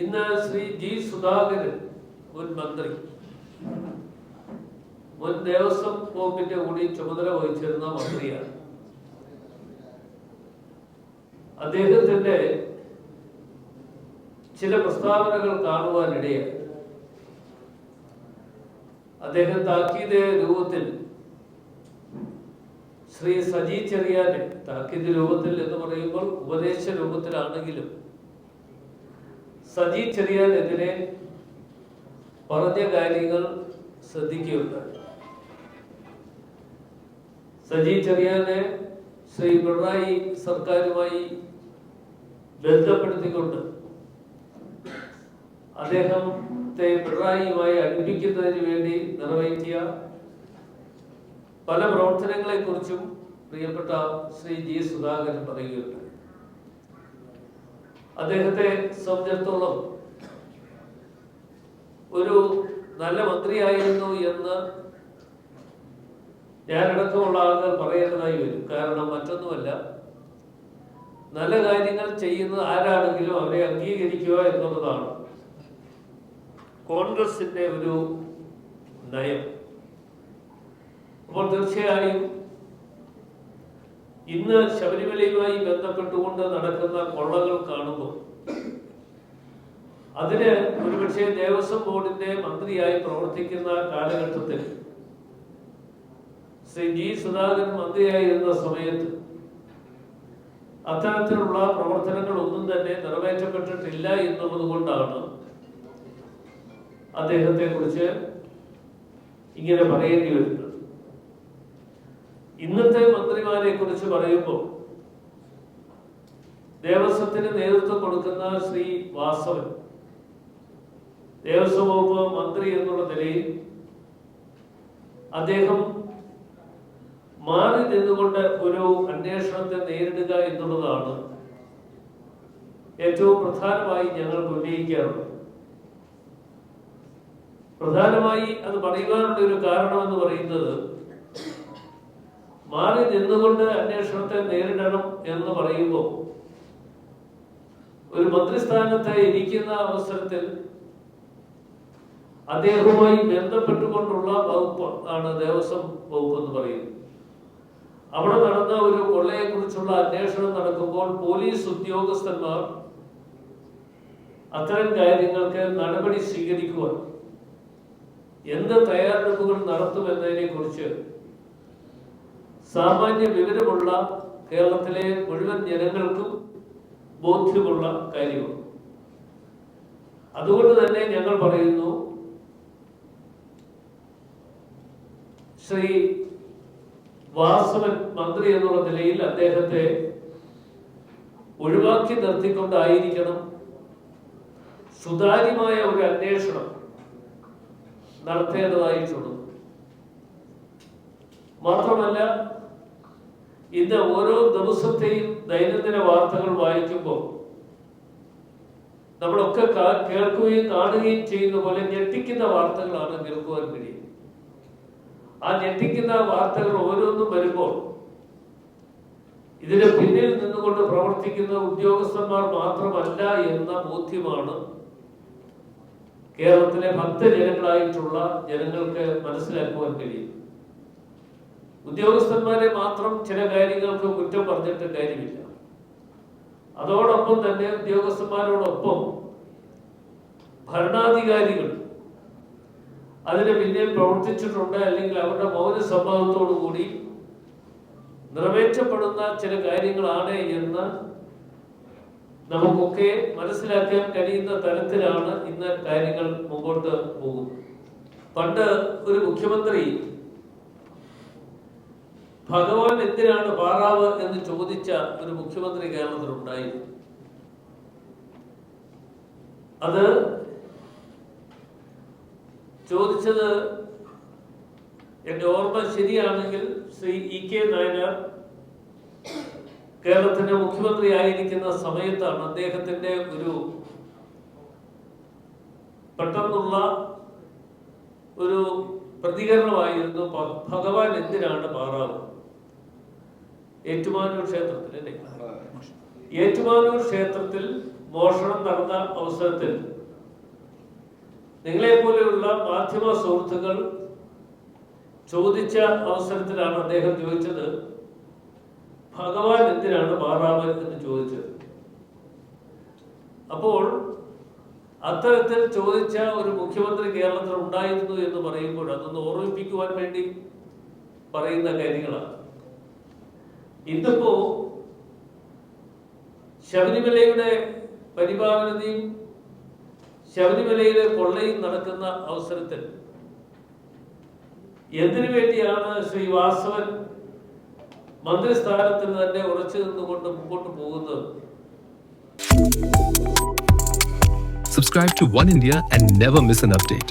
ഇന്ന് ശ്രീ ജി സുധാകരൻ മുൻ മന്ത്രി. മുൻ ദേവസ്വം വകുപ്പിന്റെ കൂടി ചുമതല വഹിച്ചിരുന്ന മന്ത്രിയാണ്. അദ്ദേഹത്തിന്റെ ചില പ്രസ്താവനകൾ കാണുവാനിടയായി. അദ്ദേഹം താക്കീത് രൂപത്തിൽ ശ്രീ സജി ചെറിയാനെ താക്കീത് രൂപത്തിൽ എന്ന് പറയുമ്പോൾ ഉപദേശ രൂപത്തിലാണെങ്കിലും സജി ചെറിയാനെതിരെ പറഞ്ഞ കാര്യങ്ങൾ ശ്രദ്ധിക്കുകയുണ്ടായി സജി ചെറിയാനെ ശ്രീ പിണറായി സർക്കാരുമായി ബന്ധപ്പെടുത്തിക്കൊണ്ട് അദ്ദേഹത്തെ പിണറായിയുമായി അടുപ്പിക്കുന്നതിന് വേണ്ടി നിറവേറ്റിയ പല പ്രവർത്തനങ്ങളെക്കുറിച്ചും പ്രിയപ്പെട്ട ശ്രീ ജി സുധാകരൻ പറയുകയുണ്ടായി. അദ്ദേഹത്തെ സംബന്ധിച്ചിടത്തോളം ഒരു നല്ല മന്ത്രിയായിരുന്നു എന്ന് ഞാനടക്കമുള്ള ആളുകൾ പറയേണ്ടതായി വരും. കാരണം മറ്റൊന്നുമല്ല നല്ല കാര്യങ്ങൾ ചെയ്യുന്നത് ആരാണെങ്കിലും അവരെ അംഗീകരിക്കുക എന്നുള്ളതാണ് കോൺഗ്രസിന്റെ ഒരു നയം. അപ്പോൾ തീർച്ചയായും ഇന്ന് ശബരിമലയുമായി ബന്ധപ്പെട്ടുകൊണ്ട് നടക്കുന്ന കൊള്ളകൾ കാണുമ്പോൾ അതിന് ഒരുപക്ഷെ ദേവസ്വം ബോർഡിന്റെ മന്ത്രിയായി പ്രവർത്തിക്കുന്ന കാലഘട്ടത്തിൽ ശ്രീ ജി സുധാകരൻ മന്ത്രിയായിരുന്ന സമയത്ത് അത്തരത്തിലുള്ള പ്രവർത്തനങ്ങൾ ഒന്നും തന്നെ നിറവേറ്റപ്പെട്ടിട്ടില്ല എന്നുള്ളത് കൊണ്ടാണ് അദ്ദേഹത്തെ കുറിച്ച് ഇങ്ങനെ പറയേണ്ടി വരുന്നത്. ഇന്നത്തെ മന്ത്രിമാരെ കുറിച്ച് പറയുമ്പോൾ ദേവസ്വത്തിന് നേതൃത്വം കൊടുക്കുന്ന ശ്രീ വാസവൻ ദേവസ്വം വകുപ്പ് മന്ത്രി എന്നുള്ള നിലയിൽ അദ്ദേഹം മാറി നിന്നുകൊണ്ട് ഒരു അന്വേഷണത്തെ നേരിടുക എന്നുള്ളതാണ് ഏറ്റവും പ്രധാനമായി ഞങ്ങൾ ഉന്നയിക്കാറുള്ളത്. പ്രധാനമായി അത് പറയുവാനുള്ള ഒരു കാരണം എന്ന് പറയുന്നത് മാറി നിന്നുകൊണ്ട് അന്വേഷണത്തെ നേരിടണം എന്ന് പറയുമ്പോൾ ഒരു മന്ത്രിസ്ഥാനത്ത് ഇരിക്കുന്ന അവസരത്തിൽ അദ്ദേഹവുമായി ബന്ധപ്പെട്ടുകൊണ്ടുള്ള വകുപ്പ് ആണ് ദേവസ്വം വകുപ്പ് എന്ന് പറയുന്നത്. അവിടെ നടന്ന ഒരു കൊള്ളയെ കുറിച്ചുള്ള അന്വേഷണം നടക്കുമ്പോൾ പോലീസ് ഉദ്യോഗസ്ഥന്മാർ അത്തരം കാര്യങ്ങൾക്ക് നടപടി സ്വീകരിക്കുവാൻ എന്ത് തയ്യാറെടുപ്പുകൾ നടത്തുമെന്നതിനെ കുറിച്ച് സാമാന്യ വിവരമുള്ള കേരളത്തിലെ മുഴുവൻ ജനങ്ങൾക്കും ബോധ്യമുള്ള കാര്യമാണ്. അതുകൊണ്ട് തന്നെ ഞങ്ങൾ പറയുന്നു ശ്രീ വാസവൻ മന്ത്രി എന്നുള്ള നിലയിൽ അദ്ദേഹത്തെ ഒഴിവാക്കി നിർത്തിക്കൊണ്ടായിരിക്കണം സുതാര്യമായ ഒരു അന്വേഷണം നടത്തേണ്ടതായിട്ടുള്ളത് മാത്രമല്ല ഇന്ന് ഓരോ ദിവസത്തെയും ദൈനംദിന വാർത്തകൾ വായിക്കുമ്പോൾ നമ്മളൊക്കെ കേൾക്കുകയും കാണുകയും ചെയ്യുന്ന പോലെ ഞെട്ടിക്കുന്ന വാർത്തകളാണ് കേൾക്കുവാൻ കഴിയുന്നത്. ആ ഞെട്ടിക്കുന്ന വാർത്തകൾ ഓരോന്നും വരുമ്പോൾ ഇതിന് പിന്നിൽ നിന്നുകൊണ്ട് പ്രവർത്തിക്കുന്ന ഉദ്യോഗസ്ഥന്മാർ മാത്രമല്ല എന്ന ബോധ്യമാണ് കേരളത്തിലെ ഭക്തജനങ്ങളായിട്ടുള്ള ജനങ്ങൾക്ക് മനസ്സിലാക്കുവാൻ കഴിയും ഉദ്യോഗസ്ഥന്മാരെ മാത്രം ചില കാര്യങ്ങൾക്ക് കുറ്റം പറഞ്ഞിട്ട് കാര്യമില്ല. അതോടൊപ്പം തന്നെ ഉദ്യോഗസ്ഥന്മാരോടൊപ്പം ഭരണാധികാരികൾ അതിന് പിന്നിൽ പ്രവർത്തിച്ചിട്ടുണ്ട് അല്ലെങ്കിൽ അവരുടെ മൗന സ്വഭാവത്തോടു കൂടി നിറവേറ്റപ്പെടുന്ന ചില കാര്യങ്ങളാണ് എന്ന് നമുക്കൊക്കെ മനസ്സിലാക്കാൻ കഴിയുന്ന തരത്തിലാണ് ഇന്ന് കാര്യങ്ങൾ മുമ്പോട്ട് പോകുന്നത്. പണ്ട് ഒരു മുഖ്യമന്ത്രി ഭഗവാൻ എന്തിനാണ് പാറാവ് എന്ന് ചോദിച്ച ഒരു മുഖ്യമന്ത്രി കേരളത്തിലുണ്ടായിരുന്നു അത് ചോദിച്ചത് എന്റെ ഓർമ്മ ശരിയാണെങ്കിൽ ശ്രീ ഇ കെ നായനാർ കേരളത്തിന്റെ മുഖ്യമന്ത്രി ആയിരിക്കുന്ന സമയത്താണ് അദ്ദേഹത്തിന്റെ ഒരു പെട്ടെന്നുള്ള ഒരു പ്രതികരണമായിരുന്നു ഭഗവാൻ എന്തിനാണ് പാറാവ് ഏറ്റുമാനൂർ ക്ഷേത്രത്തിൽ അല്ലേ? ഏറ്റുമാനൂർ ക്ഷേത്രത്തിൽ മോഷണം നടന്ന അവസരത്തിൽ നിങ്ങളെപ്പോലെയുള്ള മാധ്യമ സുഹൃത്തുക്കൾ ചോദിച്ച അവസരത്തിലാണ് അദ്ദേഹം ചോദിച്ചത് ഭഗവാൻ എന്തിനാണ് മാറാമൻ എന്ന് ചോദിച്ചത്? അപ്പോൾ അത്തരത്തിൽ ചോദിച്ച ഒരു മുഖ്യമന്ത്രി കേരളത്തിൽ ഉണ്ടായിരുന്നു എന്ന് പറയുമ്പോൾ അതൊന്ന് ഓർമ്മിപ്പിക്കുവാൻ വേണ്ടി പറയുന്ന കാര്യങ്ങളാണ്. ഇന്നിപ്പോ ശബരിമലയുടെ പരിപാലനതയും ശബരിമലയിലെ കൊള്ളയും നടക്കുന്ന അവസരത്തിൽ എന്തിനു വേണ്ടിയാണ് ശ്രീ വാസവൻ മന്ത്രിസ്ഥാനത്തിൽ തന്നെ ഉറച്ചു നിന്നുകൊണ്ട് മുമ്പോട്ട് പോകുന്നത് Subscribe to One India and never miss an update.